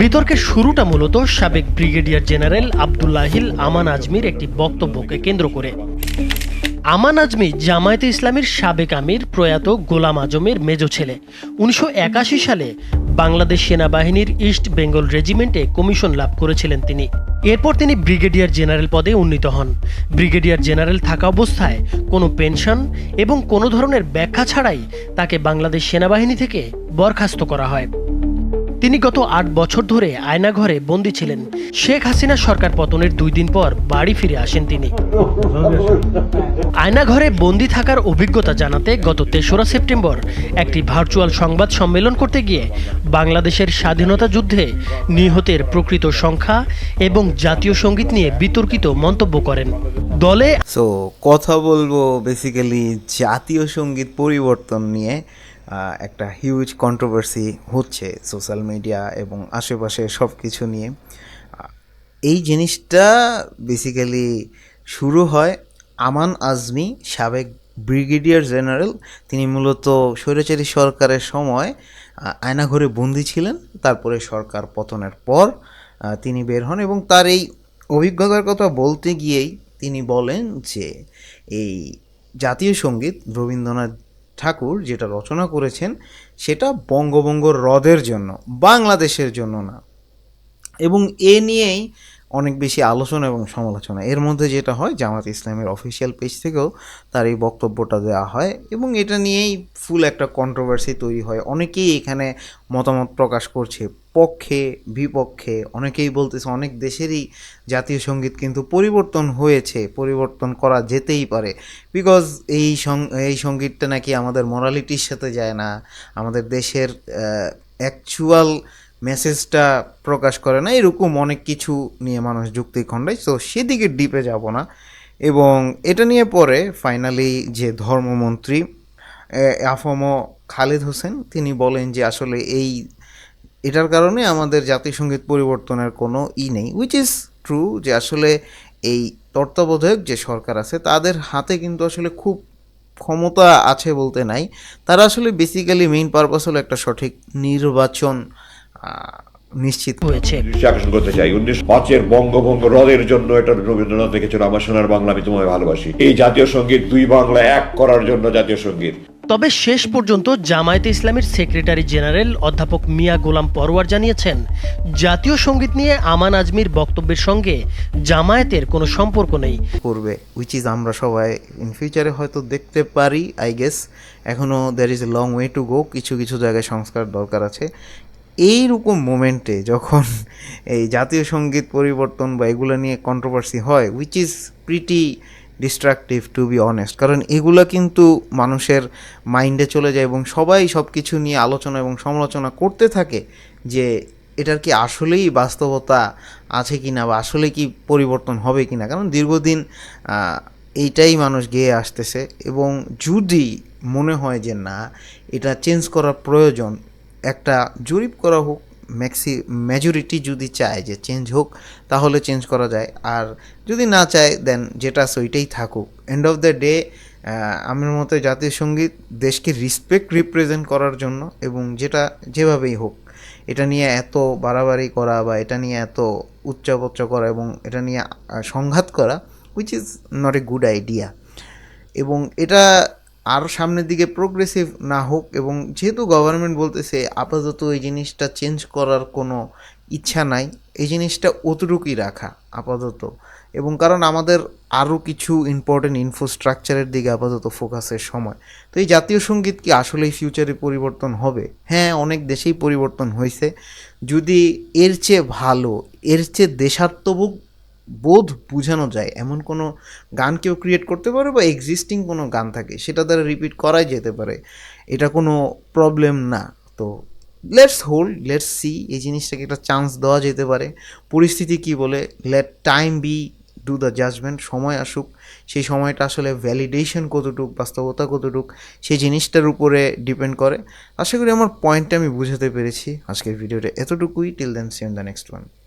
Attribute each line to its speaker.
Speaker 1: বিতর্কের শুরুটা মূলত সাবেক ব্রিগেডিয়ার জেনারেল আবদুল্লাহিল আমান আজমির একটি বক্তব্যকে কেন্দ্র করে। আমান আজমি জামায়াতে ইসলামীর সাবেক আমির, প্রয়াত গোলাম আজমের মেজ ছেলে। উনিশশো একাশি সালে বাংলাদেশ সেনাবাহিনীর ইস্ট বেঙ্গল রেজিমেন্টে কমিশন লাভ করেছিলেন তিনি। এরপর তিনি ব্রিগেডিয়ার জেনারেল পদে উন্নীত হন। ব্রিগেডিয়ার জেনারেল থাকা অবস্থায় কোনো পেনশন এবং কোনো ধরনের ব্যাখ্যা ছাড়াই তাকে বাংলাদেশ সেনাবাহিনী থেকে বরখাস্ত করা হয়। তিনি গত আট বছর ধরে আয়নাঘরে বন্দী ছিলেন। শেখ হাসিনা সরকার পতনের দুই দিন পর বাড়ি ফিরে আসেন তিনি। আয়নাঘরে বন্দী থাকার অভিজ্ঞতা জানাতে গত তেসরা সেপ্টেম্বর একটি ভার্চুয়াল সংবাদ সম্মেলন করতে গিয়ে বাংলাদেশের স্বাধীনতা যুদ্ধে নিহতের প্রকৃত সংখ্যা এবং জাতীয় সংগীত নিয়ে বিতর্কিত মন্তব্য করেন। দলে
Speaker 2: কথা বলব বেসিক্যালি জাতীয় সংগীত পরিবর্তন নিয়ে। একটা হিউজ কন্ট্রোভার্সি হচ্ছে সোশ্যাল মিডিয়া এবং আশেপাশে সব কিছু নিয়ে এই জিনিসটা বেসিক্যালি শুরু হয় আমান আজমি, সাবেক ব্রিগেডিয়ার জেনারেল তিনি মূলত স্বৈরাচারী সরকারের সময় আয়নাঘরে বন্দি ছিলেন, তারপরে সরকার পতনের পর তিনি বের হন এবং তার এই অভিজ্ঞতার কথা বলতে গিয়েই তিনি বলেন যে, এই জাতীয় সংগীত রবীন্দ্রনাথ ঠাকুর যেটা রচনা করেছেন, সেটা বঙ্গবঙ্গ হ্রদের জন্য, বাংলাদেশের জন্য না। এবং এ নিয়েই অনেক বেশি আলোচনা এবং সমালোচনা। এর মধ্যে যেটা হয় জামাত ইসলামের অফিসিয়াল পেজ থেকেও তার এই বক্তব্যটা দেওয়া হয় এবং এটা নিয়েই ফুল একটা কন্ট্রোভার্সি তৈরি হয়। অনেকেই এখানে মতামত প্রকাশ করছে। পক্ষে, বিপক্ষে, অনেকেই বলতেছে অনেক দেশেরই জাতীয় সংগীত কিন্তু পরিবর্তন হয়েছে, পরিবর্তন করা যেতেই পারে। বিকজ এই এই সঙ্গীতটা নাকি আমাদের মরালিটির সাথে যায় না, আমাদের দেশের অ্যাকচুয়াল মেসেজটা প্রকাশ করে না, এরকম অনেক কিছু নিয়ে মানুষ যুক্তি খণ্ডায়। তো সেদিকে ডিপে যাব না। এবং এটা নিয়ে পরে ফাইনালি যে ধর্মমন্ত্রী আফম খালেদ হোসেন, তিনি বলেন যে আসলে এই এটার কারণে আমাদের জাতীয় সংগীত পরিবর্তনের কোনো ই নেই উইচ ইজ ট্রু যে আসলে এই তত্ত্বাবধায়ক যে সরকার আছে, তাদের হাতে কিন্তু আসলে খুব ক্ষমতা আছে বলতে নাই। তারা আসলে বেসিক্যালি মেইন পারপাস হলো একটা সঠিক নির্বাচন নিশ্চিত
Speaker 1: হয়েছে
Speaker 3: আকর্ষণ করতে চাই। উনিশ পাঁচের বঙ্গভঙ্গ হ্রদের জন্য এটা রবীন্দ্রনাথ লিখেছিল আমার সোনার বাংলা আমি তোমায় ভালোবাসি। এই জাতীয় সংগীত দুই বাংলা এক করার জন্য জাতীয় সংগীত।
Speaker 1: তবে শেষ পর্যন্ত জামায়াতে ইসলামীর সেক্রেটারি জেনারেল অধ্যাপক মিয়া গোলাম পরোয়ার জানিয়েছেন, জাতীয় সংগীত নিয়ে আমান আজমির বক্তব্যের সঙ্গে জামায়াতের কোনো সম্পর্ক নেই।
Speaker 2: করবে উইচ ইজ আমরা সবাই ইন ফিউচারে হয়তো দেখতে পারি আই গেস এখনও there is a long way to go কিছু কিছু জায়গায় সংস্কার দরকার আছে। এইরকম মোমেন্টে যখন এই জাতীয় সংগীত পরিবর্তন বা এগুলো নিয়ে কন্ট্রোভার্সি হয় which is pretty destructive to be honest কারণ এগুলো কিন্তু মানুষের মাইন্ডে চলে যায় এবং সবাই সব কিছু নিয়ে আলোচনা এবং সমালোচনা করতে থাকে যে এটার কি আসলেই বাস্তবতা আছে কি না বা আসলে কি পরিবর্তন হবে কি না কারণ দীর্ঘদিন এইটাই মানুষ গেয়ে আসতেছে এবং যদি মনে হয় যে না, এটা চেঞ্জ করার প্রয়োজন, একটা জরিপ করা হোক ম্যাক্সি মেজরিটি যদি চায় যে চেঞ্জ হোক, তাহলে চেঞ্জ করা যায়। আর যদি না চায় দেন যেটা আছে ওইটাই থাকুক। এন্ড অফ দ্য ডে আমার মতে জাতীয় সংগীত দেশকে রিসপেক্ট রিপ্রেজেন্ট করার জন্য এবং যেটা, যেভাবেই হোক, এটা নিয়ে এত বাড়াবাড়ি করা বা এটা নিয়ে এত উচ্চাপচ্চ করা এবং এটা নিয়ে সংঘাত করা which is not a good idea এবং এটা আরও সামনের দিকে প্রোগ্রেসিভ না হোক এবং যেহেতু গভর্নমেন্ট বলতেছে আপাতত এই জিনিসটা চেঞ্জ করার কোনো ইচ্ছা নাই, এই জিনিসটা অতটুকুই রাখা আপাতত। এবং কারণ আমাদের আরও কিছু ইম্পর্টেন্ট ইনফ্রাস্ট্রাকচারের দিকে আপাতত ফোকাসের সময়। তো এই জাতীয় সংগীত কি আসলেই ফিউচারে পরিবর্তন হবে? হ্যাঁ অনেক দেশেই পরিবর্তন হয়েছে। যদি এর চেয়ে ভালো, এর চেয়ে দেশাত্মবোধ বোধ বোঝানো যায়। এমন কোনো গান কেউ ক্রিয়েট করতে পারে বা এক্সিস্টিং কোনো গান থাকে, সেটা দ্বারা রিপিট করাই যেতে পারে। এটা কোনো প্রবলেম না। তো লেটস হোল্ড লেটস সি এই জিনিসটাকে একটা চান্স দেওয়া যেতে পারে। পরিস্থিতি কি বলে? Let time be do the judgement সময় আসুক। সেই সময়টা আসলে ভ্যালিডেশন কতটুক, বাস্তবতা কতটুক, সেই জিনিসটার উপরে ডিপেন্ড করে। আশা করি আমার পয়েন্টটা আমি বুঝাতে পেরেছি। আজকের ভিডিওটা এতটুকুই। Till then see the next one